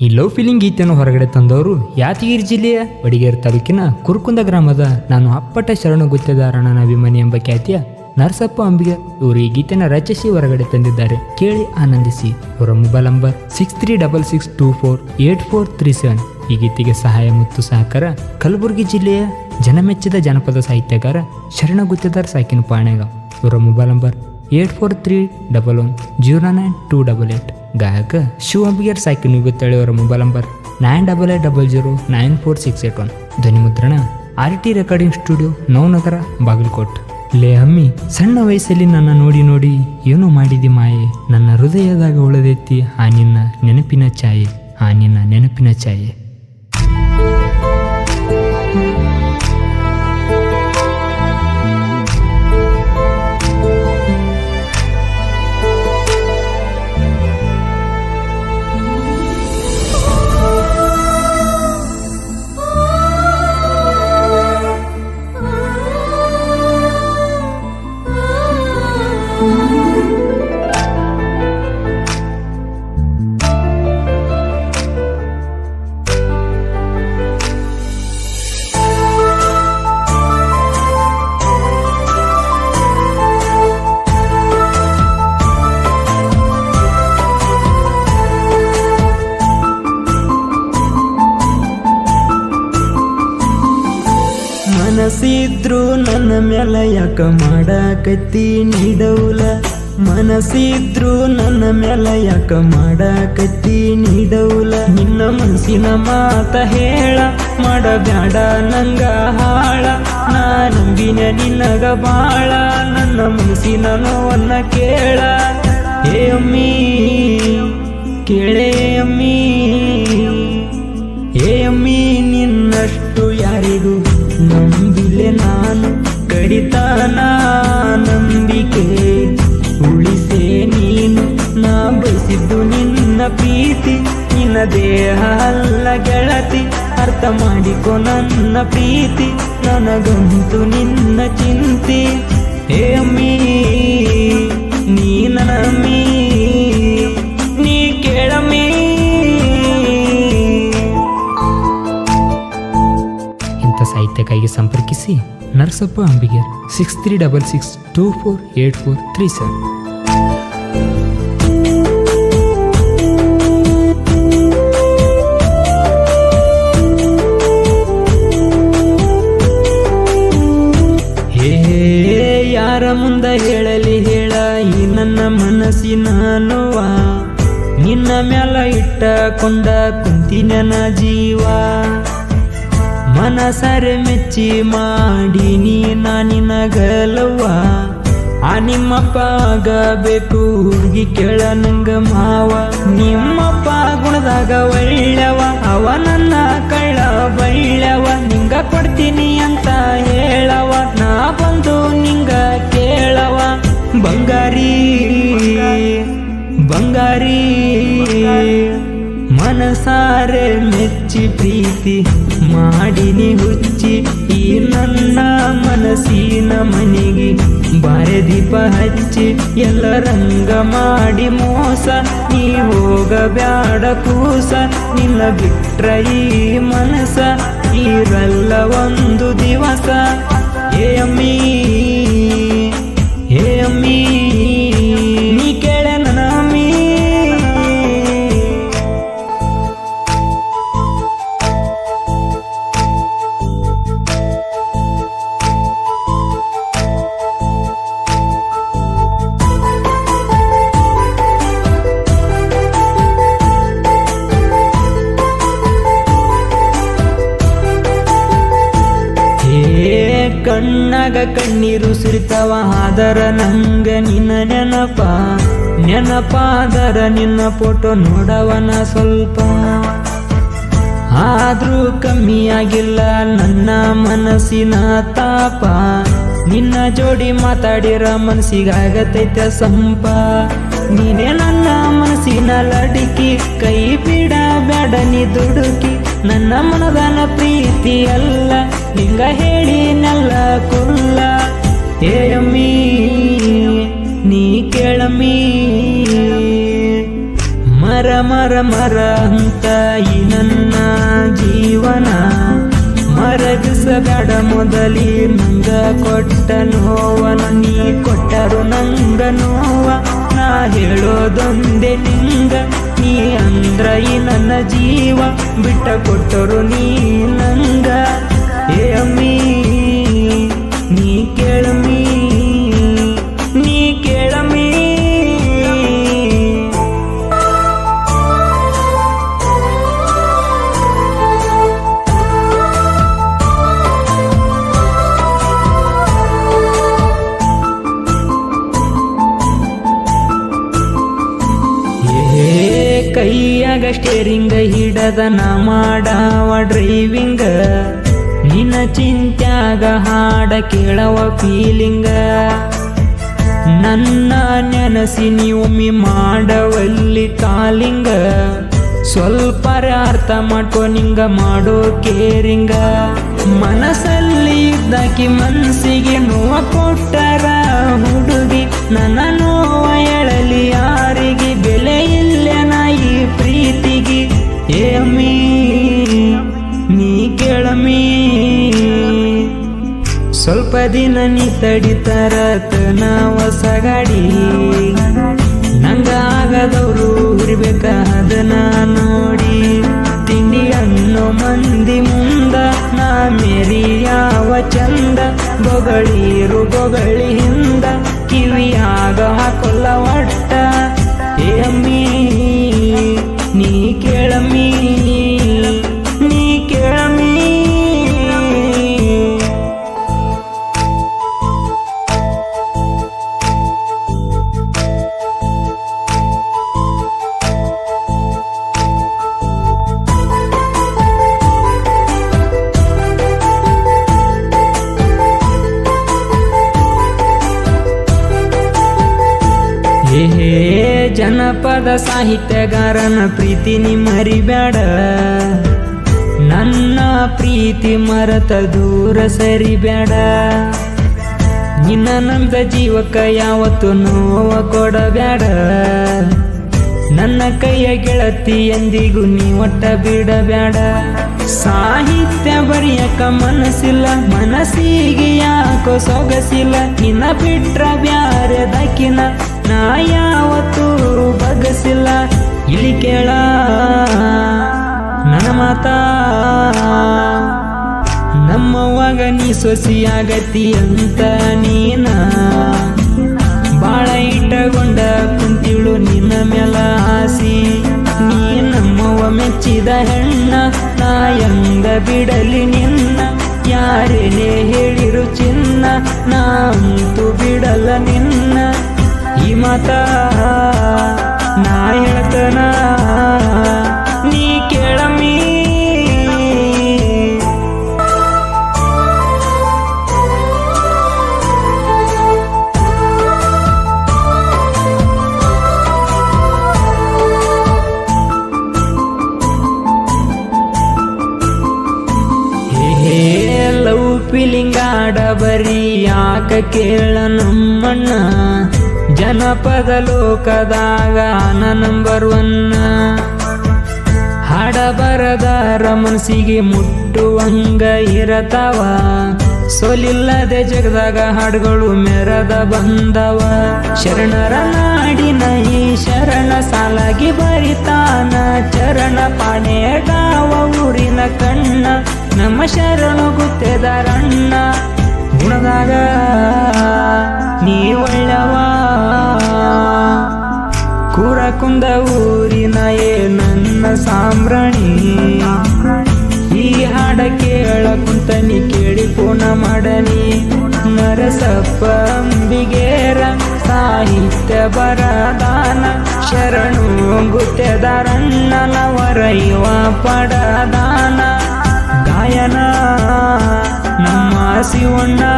ಈ love feeling ಗೀತೆಯನ್ನು ಹೊರಗಡೆ ತಂದವರು ಯಾದಗಿರಿ ಜಿಲ್ಲೆಯ ಬಡಿಗೇರ್ ತಾಲೂಕಿನ ಕುರುಕುಂದ ಗ್ರಾಮದ ನಾನು ಅಪ್ಪಟ ಶರಣ ಗುತ್ತೇದಾರಣ್ಣನ ಅಭಿಮಾನಿ ಎಂಬ ಖ್ಯಾತಿಯ ನರಸಪ್ಪ ಅಂಬಿಗೆ ಇವರು ಈ ಗೀತೆನ ರಚಿಸಿ ಹೊರಗಡೆ ತಂದಿದ್ದಾರೆ. ಕೇಳಿ ಆನಂದಿಸಿ. ಅವರ mobile number six three double six two four eight four three seven ಈ ಗೀತೆಗೆ ಸಹಾಯ ಮತ್ತು ಸಹಕಾರ ಕಲಬುರಗಿ ಜಿಲ್ಲೆಯ ಜನಮೆಚ್ಚಿದ ಜನಪದ ಸಾಹಿತ್ಯಕಾರ ಶರಣ ಗುತ್ತೇದಾರ್ ಸಾಕಿನ ಪಾಣೆಗ. ಇವರ mobile number eight four three double one zero nine two double eight ಗಾಯಕ ಶಿವ ಅಂಬಿಗರ್ ಸಾಕಿ ನುಗ್ಗುತ್ತಳೆ ಅವರ mobile number nine double eight double zero nine four six eight one ಧ್ವನಿ ಮುದ್ರಣ, R T recording studio Navanagar, Bagalkot. ಲೇ ಅಮ್ಮಿ ಸಣ್ಣ ವಯಸ್ಸಲ್ಲಿ ನನ್ನ ನೋಡಿ ನೋಡಿ ಏನೋ ಮಾಡಿದಿ ಮಾಯೆ. ನನ್ನ ಹೃದಯದಾಗ ಉಳದೈತಿ ಆ ನಿನ್ನ ನೆನಪಿನ ಛಾಯೆ, ಆ ನಿನ್ನ ನೆನಪಿನ ಛಾಯೆ. ಮನಸ್ಸಿದ್ರು ನನ್ನ ಮ್ಯಾಲ ಯಾಕ ಮಾಡಾಕತ್ತಿ ನೀಡೌಲ? ಮನಸಿದ್ರು ನನ್ನ ಮ್ಯಾಲ ಯಾಕ ಮಾಡಾಕತ್ತಿ ನೀಡೌಲ? ನಿನ್ನ ಮನಸ್ಸಿನ ಮಾತ ಹೇಳ, ಮಾಡಬ್ಯಾಡ ನಂಗ ಹಾಳ. ನಾ ನಂಬಿನ ನಿನ್ನಗ ಬಾಳ, ನನ್ನ ಮನಸ್ಸಿನ ನೋವನ್ನ ಕೇಳ. ಹೇ ಅಮ್ಮಿ, ಕೇಳೇ ಅಮ್ಮಿ. ಹೇ ಅಮ್ಮಿ, ನಿನ್ನಷ್ಟು ದೇಹ ಅಲ್ಲ ಗೆಳತಿ, ಅರ್ಥ ಮಾಡಿಕೊ ನನ್ನ ಪ್ರೀತಿ, ನನಗಂತೂ ನಿನ್ನ ಚಿಂತೆ. ಹೇ ಅಮ್ಮಿ, ನೀ ನನ್ನ ಅಮ್ಮಿ, ನೀ ಕೇಳಮ್ಮಿ ಇಂಥ ಸಾಹಿತ್ಯಕ್ಕಾಗಿ ಸಂಪರ್ಕಿಸಿ Narasappa Ambiger six three double six two four eight four three seven ಇಟ್ಟಕೊಂಡ ಕುಂತಿನ ಜೀವ. ಮನಸರೆ ಮೆಚ್ಚಿ ಮಾಡಿ ನೀ ನಿನಗಲವ್ವ. ಆ ನಿಮ್ಮಪ್ಪ ಆಗಬೇಕು, ಹುಡುಗಿ ಕೇಳ ನಂಗ ಮಾವ. ನಿಮ್ಮಪ್ಪ ಗುಣದಾಗ ಒಳ್ಳೆವ, ಅವ ನನ್ನ ಕಳ್ಳ ಬಳ್ಳವ. ನಿಂಗ ಕೊಡ್ತೀನಿ ಅಂತ ಹೇಳವ, ನಾ ಬಂದು ನಿಂಗ ಕೇಳವ. ಬಂಗಾರಿ ಬಂಗಾರಿ. ಮನಸಾರೆ ಮೆಚ್ಚಿ ಪ್ರೀತಿ ಮಾಡಿನಿ ಹುಚ್ಚಿ ಈ ನನ್ನ ಮನಸ್ಸಿನ ಮನೆಗೆ ಬಾರೆ ದೀಪ ಹಚ್ಚಿ ಎಲ್ಲ ರಂಗ ಮಾಡಿ ಮೋಸ. ನೀ ಹೋಗಬ್ಯಾಡ ಕೂಸ, ನಿನ್ನ ಬಿಟ್ರ ಈ ಮನಸ. ಇರಲ್ಲ ಒಂದು ದಿವಸ. ಏ ಅಮ್ಮಿ ಏ ಅಮ್ಮಿ. ಕಣ್ಣಾಗ ಕಣ್ಣೀರು ಸುರಿತವ, ಆದರ ನಂಗ ನಿನ್ನ ನೆನಪ. ನೆನಪಾದರ ನಿನ್ನ ಫೋಟೋ ನೋಡವನ ಸ್ವಲ್ಪ. ಆದ್ರೂ ಕಮ್ಮಿಯಾಗಿಲ್ಲ ನನ್ನ ಮನಸ್ಸಿನ ತಾಪ. ನಿನ್ನ ಜೋಡಿ ಮಾತಾಡಿರ ಮನಸ್ಸಿಗಾಗತೈತೆ ಸಂಪ. ನೀನೇ ನನ್ನ ಮನಸ್ಸಿನ ಲಡಿಕಿ, ಕೈ ಬಿಡ ಬೇಡ ನೀ ದುಡುಕಿ. ನನ್ನ ಮನದನ ಪ್ರೀತಿ ಅಲ್ಲ ನಿಂಗ ಹೇಳಿ ನೆಲ್ಲ ಕುಲ್ಲ. ಹೇ ನೀ ಕೇಳಮ್ಮಿ. ಮರ ಮರ ಮರ ಅಂತ ಈ ನನ್ನ ಜೀವನ. ಮರಗಿಸಬೇಡ ಮೊದಲಿ, ನಂಗ ಕೊಟ್ಟ ನೋವನ ನೀ ಕೊಟ್ಟರು. ಹೇಳೋದೊಂದೇ ನಿಂಗ. ನೀ ಅಂದ್ರ ಈ ನನ್ನ ಜೀವ ಬಿಟ್ಟ ಕೊಟ್ಟರು ನೀ ನಂಗ. ಏ ಅಮ್ಮಿ ನಾ ಮಾಡವ ಡ್ರೈವಿಂಗ ನಿನ್ನ ಚಿಂತ್ಯಾಗ ಹಾಡ ಕೇಳವ ಫೀಲಿಂಗ ನನ್ನ ನೆನಸಿ ನೀವೊಮ್ಮೆ ಮಾಡವಲ್ಲಿ ಕಾಲಿಂಗ. ಸ್ವಲ್ಪ ಅರ್ಥ ಮಾಡ್ಕೋ ನಿಂಗ ಮಾಡೋ ಕೇರಿಂಗ ಮನಸ್ಸಲ್ಲಿ ಇದ್ದಾಕಿ ಮನಸ್ಸಿಗೆ ನೋವ ಕೊಟ್ಟರ ಹುಡುಗಿ, ನನ್ನ ನೋವ ಎಳಲಿ ಏ ನೀ ಕೇಳಮ್ಮಿ. ಸ್ವಲ್ಪ ದಿನ ನೀ ತಡಿತಾರ ತನ ಹೊಸ ಗಾಡಿ ನಂಗ ಆಗದವರು ಇರ್ಬೇಕಾದ ನಾ ನೋಡಿ. ತಿಂಡಿ ಅನ್ನೋ ಮಂದಿ ಮುಂದ ನಾ ಮೇರಿ ಯಾವ ಚಂದ ಬೊಗಳಿರು ಬೊಗಳಿ ಹಿಂದ. ಕಿವಿಯಾಗ ಹಾಕೊಲ್ಲ ಒಟ್ಟ. ಏ ಅಮ್ಮಿ, ನೀ ಕೇಳಮ್ಮಿ ಜನಪದ ಸಾಹಿತ್ಯಗಾರನ ಪ್ರೀತಿ ನೀ ಮರಿಬೇಡ ನನ್ನ ಪ್ರೀತಿ ಮರತ ದೂರ ಸರಿಬೇಡ ನಿನ್ನ ಜೀವಕ್ಕ ಯಾವತ್ತು ನೋವ ಕೊಡಬೇಡ ನನ್ನ ಕೈಯ ಗೆಳತಿ ಎಂದಿಗೂ ನೀ ಒಟ್ಟ ಬಿಡಬೇಡ ಸಾಹಿತ್ಯ ಬರೆಯಕ ಮನಸ್ಸಿಲ್ಲ, ಮನಸ್ಸಿಗೆ ಯಾಕೋ ಸೊಗಸಿಲ್ಲ. ನಿನ್ನ ಬಿಟ್ರ ಬ್ಯಾರೆದಕಿನ ನಾ ಯಾವತ್ತೂ ಬಗಸಿಲ್ಲ. ಇಲ್ಲಿ ಕೇಳ. ನನ್ನ ಮಾತ. ನಮ್ಮವಾಗ ನೀ ಸೊಸಿಯಾಗತಿ ಅಂತ ನೀನ. ಅಂತೂ ಬಿಡಲ್ಲ ನಿನ್ನ ಈ ಮಾತ ಬರೀ ಯಾಕ ಕೇಳ ನಮ್ಮಣ್ಣ? ಜನಪದ ಲೋಕದಾಗ ನಂಬರ್ ಒನ್ನ ಹಾಡ ಬರದಾರ ಮನಸ್ಸಿಗೆ ಮುಟ್ಟುವಂಗ ಇರತಾವ. ಸೋಲಿಲ್ಲದೆ ಜಗದಾಗ ಹಾಡುಗಳು ಮೆರದ ಬಂದವ. ಶರಣರ ನಾಡಿನ ಈ ಶರಣ ಸಾಲಾಗಿ ಬರಿತಾನ. ಚರಣ ಪಾಣೆಗಾವ ಊರಿನ ಕಣ್ಣ. ನಮ್ಮ ಶರಣು ಗುತ್ತೆದಾರಣ್ಣ. ಗುಣದಾಗ ನೀ ಒಳ್ಳವ ಕೂರ ಕುಂದ ಊರಿನ ಏ ನನ್ನ ಸಾಂಬ್ರಾಣಿ ಈ ಹಾಡ ಕೇಳ ಕುಂತನಿ ಕೇಳಿ ಪೂನ ಮಾಡನಿ. ನರಸಪ್ಪ ಅಂಬಿಗೇರ ಸಾಹಿತ್ಯ ಬರದಾನ. ಶರಣು ಗುತ್ತೆದಾರಣ್ಣನ ವರೈವ ಪಡದಾನ. ಗಾಯನ ஆசி ஒன்னா